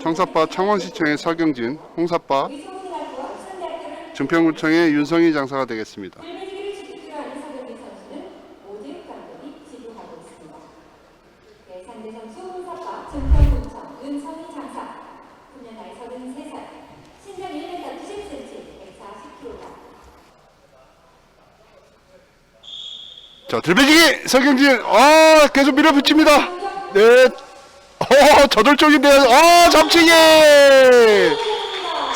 청사파 창원시청의 서경진, 홍사파 증평구청의 윤성희 장사가 되겠습니다. 일매기를 지키하는 서경민 선수는 오재욱 감독이 지도하고 있습니다. 네, 상대 선수 홍사파 증평구청 윤성희 장사 훈련 나이 33살 신장 1m 90cm 140kg 자, 들배지기 서경진, 아 계속 밀어붙입니다. 네, 어 저돌적인데, 아 잡치기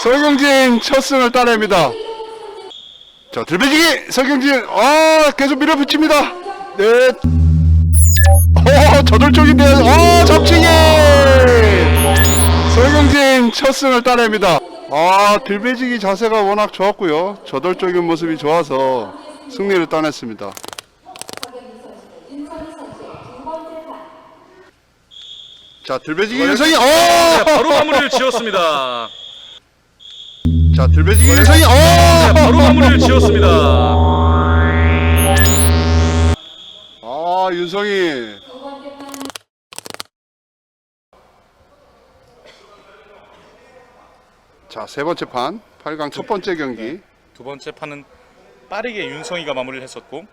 서경진 첫 승을 따냅니다. 자, 들배지기 서경진, 아 계속 밀어붙입니다. 네, 어 저돌적인데, 아 잡치기 서경진 첫 승을 따냅니다. 아 들배지기 자세가 워낙 좋았고요. 저돌적인 모습이 좋아서 승리를 따냈습니다. 서경민 선수는 윤성희 선수의 두 번째 판 자, 들배지기 윤성이, 네, 어! 바로 마무리를 지었습니다. 자, 들배지기 윤성이, 어! 네, 바로 마무리를 지었습니다. 아, 윤성이. 자, 세 번째 판, 8강 첫 번째 경기. 두 번째 판은 빠르게 윤성이가 마무리를 했었고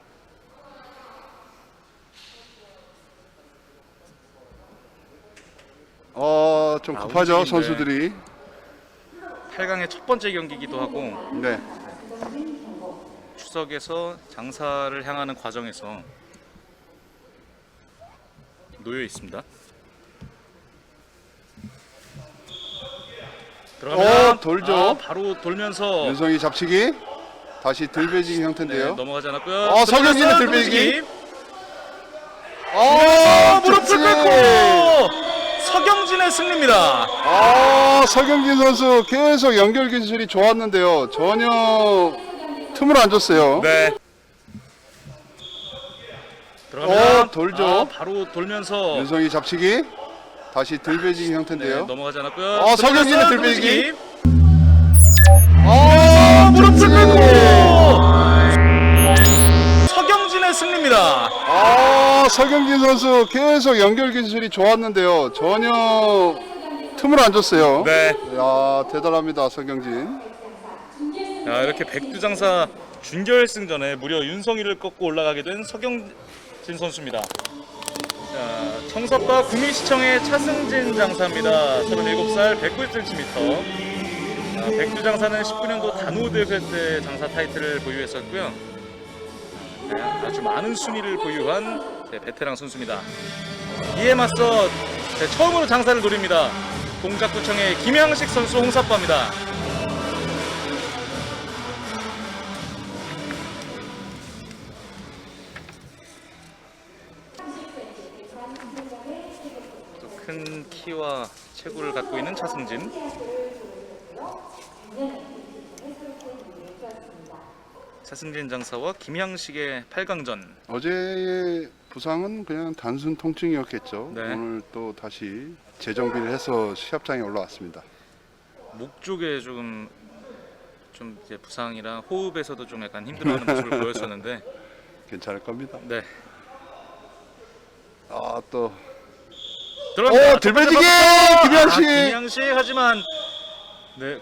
어, 좀 아, 급하죠, 움직이는데. 선수들이. 8강의 첫 번째 경기이기도 하고 네. 추석에서 장사를 향하는 과정에서 놓여 있습니다. 들어갑니다. 어, 돌죠. 아, 바로 돌면서 윤성이 잡치기. 다시 들배지기 네, 형태인데요. 넘어가지 않았고요. 어, 서경진의 들배지기. 아, 아, 무릎을 잡치기. 꿇고 서경진의 승리입니다. 아, 서경진 선수 계속 연결 기술이 좋았는데요. 전혀 틈을 안 줬어요. 네. 들어갑니다. 어, 돌죠. 아, 바로 돌면서 윤성이 잡치기. 다시 들배지기 네, 형태인데요. 넘어가지 않았고요. 어, 서경진의 들배지기. 아, 무릎을 잡치기. 꿇고 승리입니다. 아 서경진 선수 계속 연결 기술이 좋았는데요 전혀 틈을 안 줬어요 네. 야 대단합니다 서경진 자, 이렇게 백두장사 준결승전에 무려 윤성이를 꺾고 올라가게 된 서경진 선수입니다. 자, 청사파 구미시청의 차승진 장사입니다. 37살 190cm. 아, 백두장사는 19년도 단호대회 때 장사 타이틀을 보유했었고요. 네, 아주 많은 순위를 보유한 네, 베테랑 선수입니다. 이에 맞서 네, 처음으로 장사를 노립니다. 동작구청의 김양식 선수 홍사파입니다. 또큰 키와 체구를 갖고 있는 차승진. 차승진 장사와 김양식의 8강전. 어제의 부상은 그냥 단순 통증이었겠죠 네. 오늘 또 다시 재정비를 해서 시합장에 올라왔습니다 목 쪽에 조금 좀 이제 부상이라 호흡에서도 좀 약간 힘들어하는 모습을 보였었는데, 괜찮을 겁니다 네 아 또 들어갑니다. 오, 들배지기! 김양식! 아, 김양식 하지만 네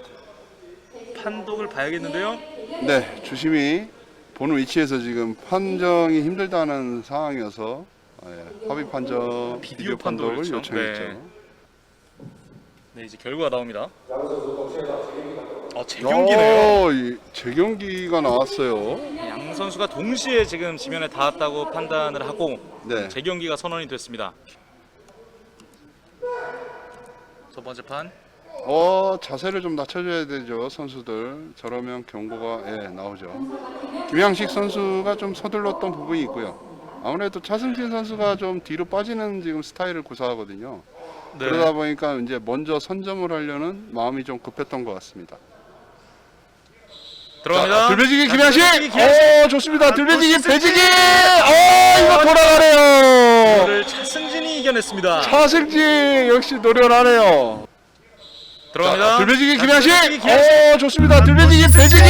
판독을 봐야겠는데요. 네, 주심이 보는 위치에서 지금 판정이 힘들다는 상황이어서 예, 합의 판정, 비디오 비디오 판독을 판독을 요청. 요청했죠. 네. 네 이제 결과가 나옵니다. 아 재경기네요. 어, 이 재경기가 나왔어요. 양 선수가 동시에 지금 지면에 닿았다고 판단을 하고 네. 재경기가 선언이 됐습니다. 첫 번째 판 어, 자세를 좀 낮춰줘야 되죠, 선수들. 저러면 경고가 예, 나오죠. 김양식 선수가 좀 서둘렀던 부분이 있고요. 아무래도 차승진 선수가 좀 뒤로 빠지는 지금 스타일을 구사하거든요. 네. 그러다 보니까 이제 먼저 선점을 하려는 마음이 좀 급했던 것 같습니다. 들어갑니다. 들배지기 자, 김양식. 오 좋습니다. 아, 들배지기 또 배지기. 어 이거 돌아가네요. 차승진이 이겨냈습니다. 차승진 역시 노련하네요. 들어갑니다. 들배지기 자, 김양식. 오 좋습니다. 들배지기. 배지기.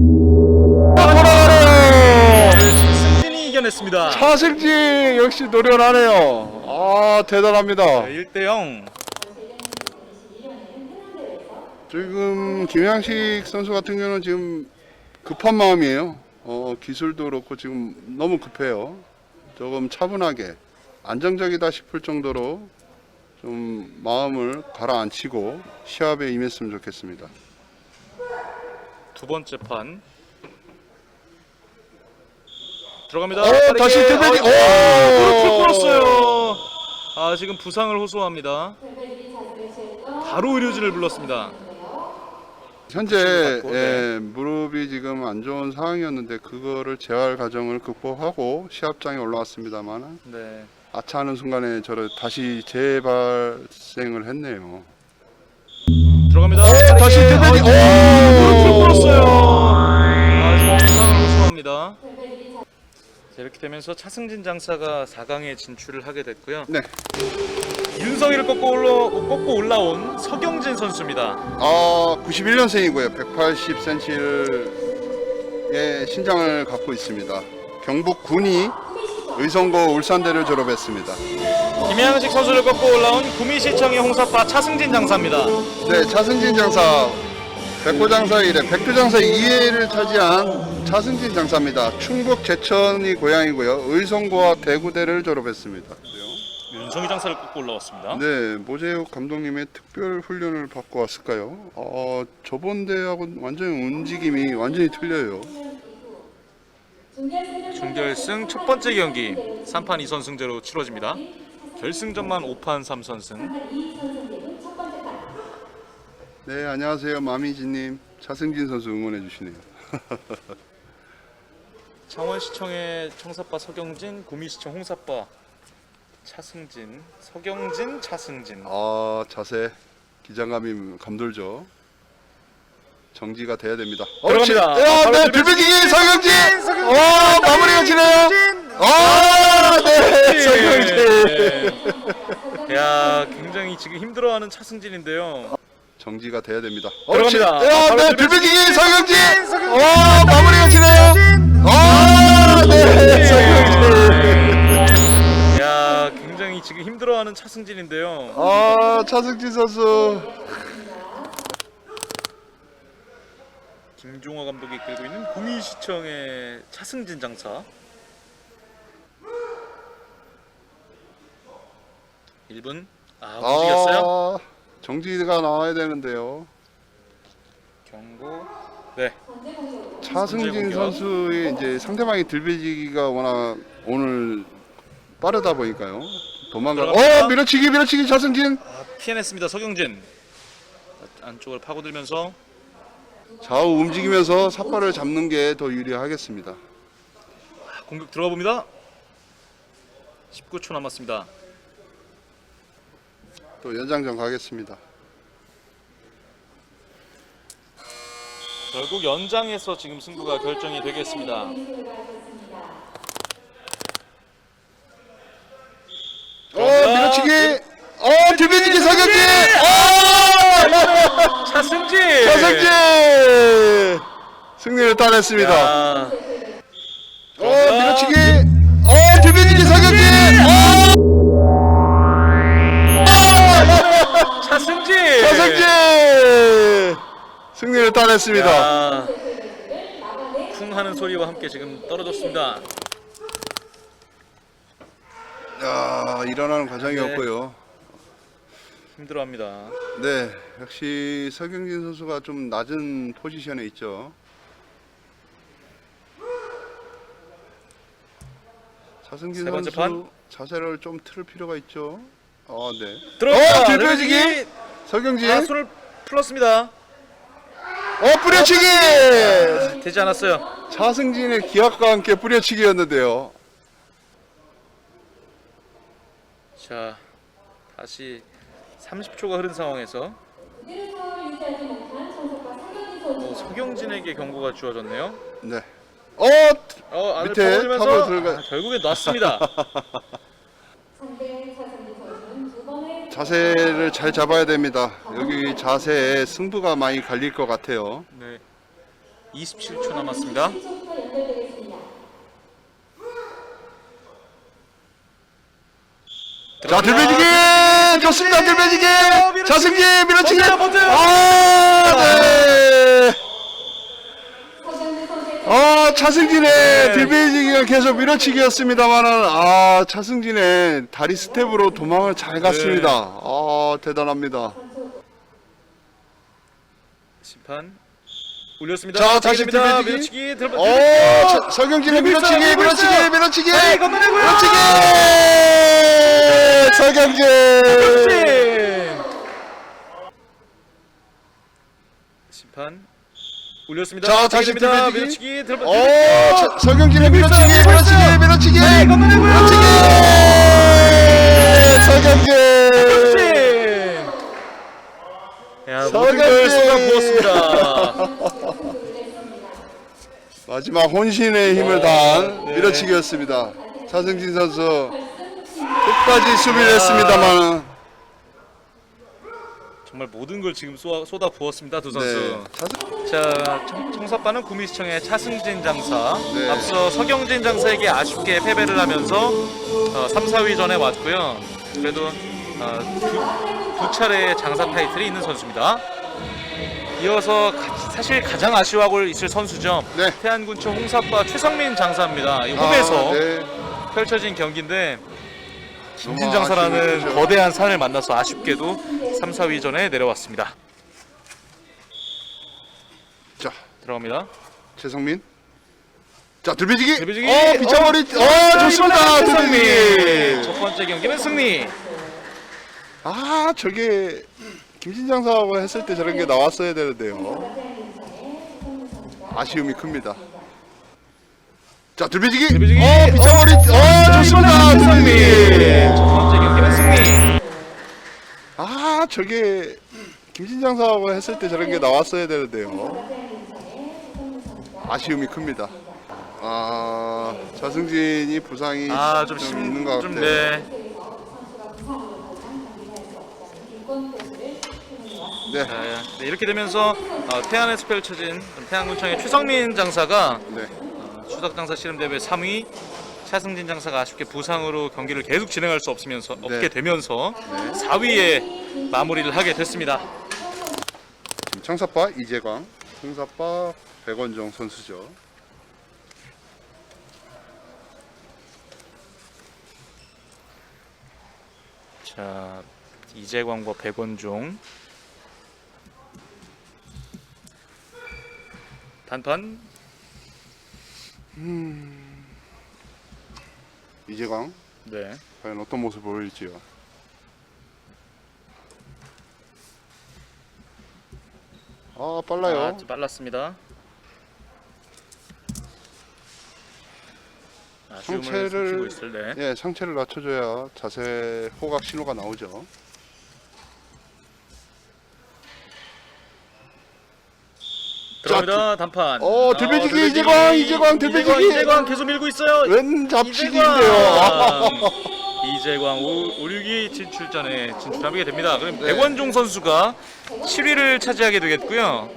오 돌아가네요. 차승진이 이겨냈습니다. 차승진 역시 노련하네요. 아 대단합니다. 1대 0. 지금 김양식 선수 같은 경우는 지금 급한 마음이에요. 어, 기술도 그렇고 지금 너무 급해요. 조금 차분하게 안정적이다 싶을 정도로 좀 마음을 가라앉히고 시합에 임했으면 좋겠습니다. 두 번째 판 들어갑니다. 어, 빠르게. 다시 들배기. 어, 오! 무릎을 꿇었어요. 아 지금 부상을 호소합니다. 바로 의료진을 불렀습니다. 현재 받고, 예, 무릎이 지금 안 좋은 상황이었는데 그거를 재활 과정을 극복하고 시합장에 올라왔습니다만 네. 아차하는 순간에 저를 다시 재발생을 했네요. 들어갑니다. 어, 다시. 무릎을 오! 꿇었어요. 아 지금 부상을 호소합니다. 별별이 자 자, 이렇게 되면서 차승진 장사가 4강에 진출을 하게 됐고요. 네. 윤성이를 꺾고 올라 꺾고 올라온 서경진 선수입니다. 아, 91년생이고요. 180cm의 신장을 갖고 있습니다. 경북 군이 의성고 울산대를 졸업했습니다. 김양식 선수를 꺾고 올라온 구미시청의 홍사파 차승진 장사입니다. 네, 차승진 장사, 백호 장사 이래 백두 장사 2회를 차지한 차승진 장사입니다. 충북 제천이 고향이고요. 의성고와 대구대를 졸업했습니다. 윤성이 장사를 꺾고 올라왔습니다. 네, 모재욱 감독님의 특별 훈련을 받고 왔을까요? 어, 저번 대하고 완전히 움직임이 완전히 틀려요. 준결승 첫 번째 경기 3판 2선승제로 치러집니다. 결승전만 5판 3선승. 첫 번째 판 네, 안녕하세요. 마미지님. 차승진 선수 응원해 주시네요. 창원시청의 청사빠 서경진, 구미시청 홍사빠 차승진, 서경진, 차승진. 아, 자세, 기장감이 감돌죠. 정지가 돼야 됩니다. 어, 들어갑니다. 치- 야, 네, 들어갑니다. 들배기기 서경진! 어, 마무리가 지네요! 아, 네, 서경진! 네. 야, 굉장히 지금 힘들어하는 차승진인데요. 정지가 돼야 됩니다. 들어갑니다. 치- 야, 네. 들배기기 서경진! 어, 마무리가 지네요! 아, 네, 서경진! 야, 굉장히 지금 힘들어하는 차승진인데요. 아, 차승진 선수. 김종화 감독이 이끌고 있는 구미시청의 차승진 장사. 1분. 아, 움직였어요. 아, 정지가 나와야 되는데요. 경고. 네. 차승진. 선수의 이제 상대방이 들배지기가 워낙 오늘 빠르다 보니까요. 도망가. 어 밀어치기 밀어치기 차승진. 아, 피해냈습니다. 서경진. 안쪽을 파고들면서 좌우 움직이면서 삿발을 잡는 게 더 유리하겠습니다. 아, 공격 들어가 봅니다. 19초 남았습니다. 또 연장전 가겠습니다. 결국 연장에서 지금 승부가 결정이 되겠습니다. 어 밀어치기. 어 들배지기 서경진. 어 차승진. 차승진 승리를 따냈습니다. 야, 어 밀어치기. 어 들배지기 서경진. 어 차승진. 차승진 승리를 따냈습니다. 야, 쿵 하는 소리와 함께 지금 떨어졌습니다. 야 일어나는 과정이었고요. 힘들어합니다. 네, 역시 서경진 선수가 좀 낮은 포지션에 있죠. 차승진 세 번째 선수 판. 자세를 좀틀 필요가 있죠. 아, 네. 들어갑니다. 어. 들배지기. 서경진. 아, 손을 풀었습니다. 어, 뿌려치기. 되지 않았어요. 차승진의 기합과 함께 뿌려치기였는데요. 자, 다시 30초가 흐른 상황에서 어, 서경진에게 경고가 주어졌네요. 네. 어, 어, 안을 밑에 탑으로 들어가- 아, 결국에 놨습니다. 자세를 잘 잡아야 됩니다. 여기 자세에 승부가 많이 갈릴 것 같아요. 네. 27초 남았습니다. 1초부터 연결되겠습니다. 자, 들배지기! 좋습니다. 들배지기. 자승진 밀어치기. 버텨요, 버텨요. 아, 네. 어, 차승진의 네. 들배지기가 계속 밀어치기였습니다만은 아, 차승진의 다리 스텝으로 도망을 잘 갔습니다. 아, 대단합니다. 심판 올렸습니다. 자, 다시. 들배지기. 밀어치기 들어. 어, 밀고 있어요, 밀어치기, 밀고 밀어치기. 밀어치기, 네. 밀어치기, 서경진. 심판 올렸습니다. 자, 다시. 밀어치기 들어. 어, 밀고 밀어치기, 밀어치기. 밀어치기, 네. 밀어치기, 서경진. 야, 모든 걸 쏟아 부었습니다. 마지막 혼신의 힘을 어, 다한 네. 밀어치기였습니다. 차승진 선수 끝까지 수비를 했습니다만 정말 모든 걸 지금 쏟아, 쏟아 부었습니다. 두 선수. 네. 차승- 자, 청, 청사빠는 구미시청의 차승진 장사. 네. 앞서 서경진 장사에게 아쉽게 패배를 하면서 어, 3, 4위전에 왔고요. 그래도 어, 두, 두 차례의 장사 타이틀이 있는 선수입니다. 이어서 가- 사실 가장 아쉬워하고 있을 선수죠. 네. 태안군청 홍사빠 최성민 장사입니다. 이 홈에서 아, 네. 펼쳐진 경기인데 너무 김진장사라는 아쉬운 거대한 산을 만나서 아쉽게도 3, 4위전에 내려왔습니다. 자, 들어갑니다. 최성민. 자, 들배지기. 들배지기. 어, 비차머리. 어, 자, 좋습니다. 이번엔. 첫 번째 경기는 승리. 아, 저게 김진장사하고 했을 때 저런 게 나왔어야 되는데요. 아쉬움이 큽니다. 자, 들배지기. 들배지기. 어, 비차머리. 어, 자, 좋습니다. 들배지기. 첫 번째 경기는 승리. 아, 저게 김진장사하고 했을 때 저런 게 나왔어야 되는데요. 아쉬움이 큽니다. 아, 자승진이 부상이 아, 좀, 좀 심, 있는 것좀 같아요. 네. 네. 자, 네, 이렇게 되면서 어, 태안에서 펼쳐진 태안군청의 최성민 장사가 네. 어, 추석 장사 씨름 대회 3위, 차승진 장사가 아쉽게 부상으로 경기를 계속 진행할 수 없으면서 없게 되면서 4위에 마무리를 하게 됐습니다. 지금 청사빠 이재광, 홍사빠 백원종 선수죠. 자 이재광과 백원종 단판 이재광 네 과연 어떤 모습을 보일지요. 아 빨라요. 아, 좀 빨랐습니다. 아쉬움을 상체를- 숨기고 있을 네. 예, 상체를 낮춰줘야 자세 호각 신호가 나오죠. 들어갑니다 단판. 어, 들배지기, 이재광, 이재광, 들배지기. 이재광, 계속 밀고 있어요. 웬 잡치기인데요. 이재광 이재광 5, 6위 진출전에 진출하게 됩니다. 그럼 네. 백원종 선수가 7위를 차지하게 되겠고요.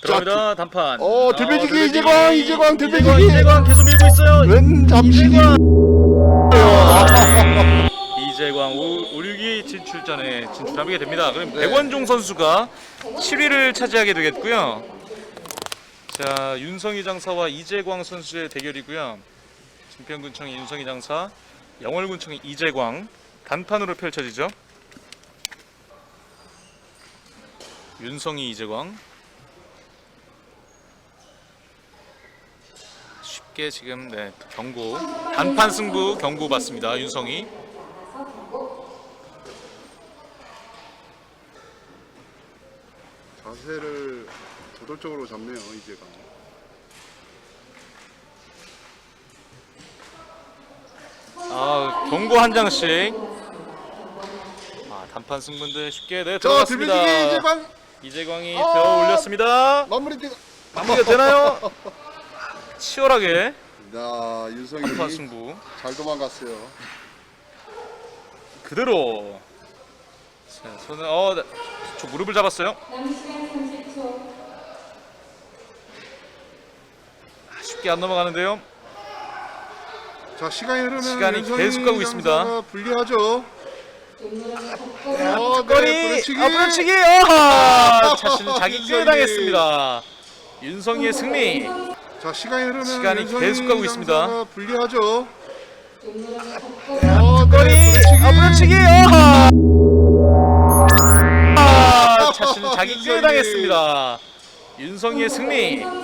들어갑니다 단판. 어, 들배지기, 들배지기. 이재광, 이재광, 들배지기. 이재광, 이재광 계속 밀고 있어요. 웬 잡치기. 이재광 이재광 5, 6위 진출전에 진출하게 됩니다. 그럼 네. 백원종 선수가 7위를 차지하게 되겠고요. 자 윤성희 장사와 이재광 선수의 대결이고요. 증평군청의 윤성희 장사, 영월군청의 이재광 단판으로 펼쳐지죠. 윤성희 이재광 쉽게 지금 네, 경고 단판 승부 경고 받습니다. 윤성희 자세를 저돌적으로 잡네요 이재광. 아 경고 한 장씩 아 단판 승부인데 쉽게 네자 들어갔습니다. 들배지기 이재광 이재광이 어! 되어 올렸습니다. 마무리 뛰. 마무리가 되나요? 치열하게 자 윤성이 단판 승부 잘 도망갔어요. 그대로 자, 손을 어, 네. 저 무릎을 잡았어요. 남은 시간 30초. 아, 쉽게 안 넘어가는데요. 자 시간이 흐르면 시간이 계속 가고 있습니다. 불리하죠. 어, 거리 네, 부르치기. 아 부러치기 어 자신은 자기 윤성희. 끌어당했습니다. 윤성희의 승리. 자 시간이 흐르면 시간이 계속 가고 있습니다. 장사가 불리하죠. 거리 네. 아 부러치기 어 자신은 자기 윤성희. 끌어당했습니다. 윤성희의 승리.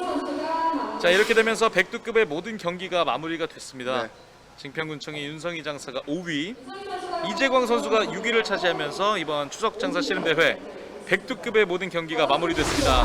자 이렇게 되면서 백두급의 모든 경기가 마무리가 됐습니다. 네. 증평군청의 윤성희 장사가 5위, 이재광 선수가 6위를 차지하면서 이번 추석 장사 씨름 대회 백두급의 모든 경기가 마무리됐습니다.